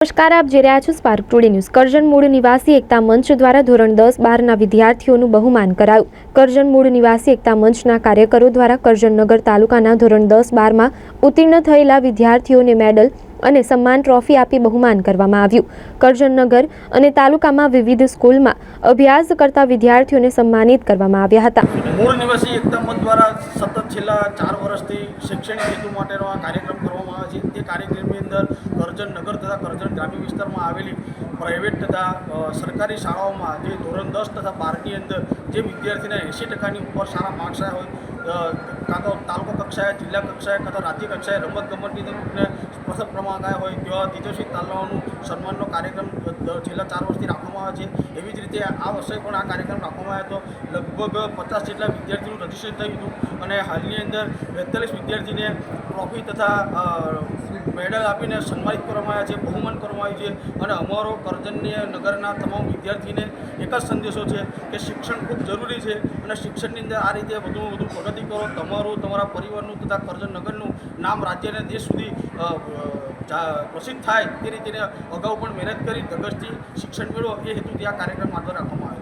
નમસ્કાર, આપ જે રહ્યા છો સ્પાર્ક ટુડે ન્યૂઝ કરજણ મૂળ નિવાસી એકતા મંચ દ્વારા ધોરણ દસ બારના વિદ્યાર્થીઓનું બહુમાન કરાયું. કરજણ મૂળ નિવાસી એકતા મંચના કાર્યકરો દ્વારા કરજણનગર તાલુકાના ધોરણ દસ બારમાં ઉત્તીર્ણ થયેલા વિદ્યાર્થીઓને મેડલ અને સન્માન ટ્રોફી આપી બહુમાન કરવામાં આવ્યું. કરજણનગર અને તાલુકામાં વિવિધ સ્કૂલમાં અભ્યાસ કરતા વિદ્યાર્થીઓને સન્માનિત કરવામાં આવ્યા હતા. મૂળ નિવાસી એકતા મત દ્વારા સતત છેલ્લા ચાર વર્ષથી શૈક્ષણિક હેતુ માટેનો આ કાર્યક્રમ કરવામાં આવે છે. તે કાર્યક્રમની અંદર કરજણ નગર તથા કરજણ ગ્રામ્ય વિસ્તારમાં આવેલી પ્રાઇવેટ તથા સરકારી શાળાઓમાં જે ધોરણ દસ તથા બારની અંદર જે વિદ્યાર્થીને એંસી ટકાની ઉપર સારા માર્ક્સ આવ્યા હોય કાં તો તાલુકા કક્ષાએ, જિલ્લા કક્ષાએ, કાં તો રાજ્ય કક્ષાએ રમત ગમતની અંદર ક્રમાંક આવ્યા હોય તેવા તેજસ્વી તાલાઓનું સન્માનનો કાર્યક્રમ છેલ્લા ચાર વર્ષથી રાખવામાં આવે છે. એવી જ રીતે આ વર્ષે પણ આ કાર્યક્રમ રાખવામાં આવ્યો હતો. લગભગ પચાસ જેટલા વિદ્યાર્થીનું રજીસ્ટ્રેશન થયું હતું અને હાલની અંદર બેતાલીસ વિદ્યાર્થીને ટ્રોફી તથા મેડલ આપીને સન્માનિત કરવામાં આવ્યા છે, બહુમાન કરવામાં આવ્યું છે અને અમારો કરજન્ય નગરના તમામ વિદ્યાર્થીને એક જ સંદેશો છે કે શિક્ષણ ખૂબ જરૂરી છે અને શિક્ષણની અંદર આ રીતે વધુમાં વધુ પ્રગતિ કરો. તમારું, તમારા પરિવારનું તથા કરજણ નગરનું નામ રાજ્ય અને દેશ સુધી પ્રસિદ્ધ થાય તે રીતે અગાઉ પણ મહેનત કરી ધગશથી શિક્ષણ મેળવો. એ હેતુથી આ કાર્યક્રમ હાથ રાખવામાં આવ્યો